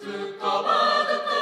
두꺼워 두꺼워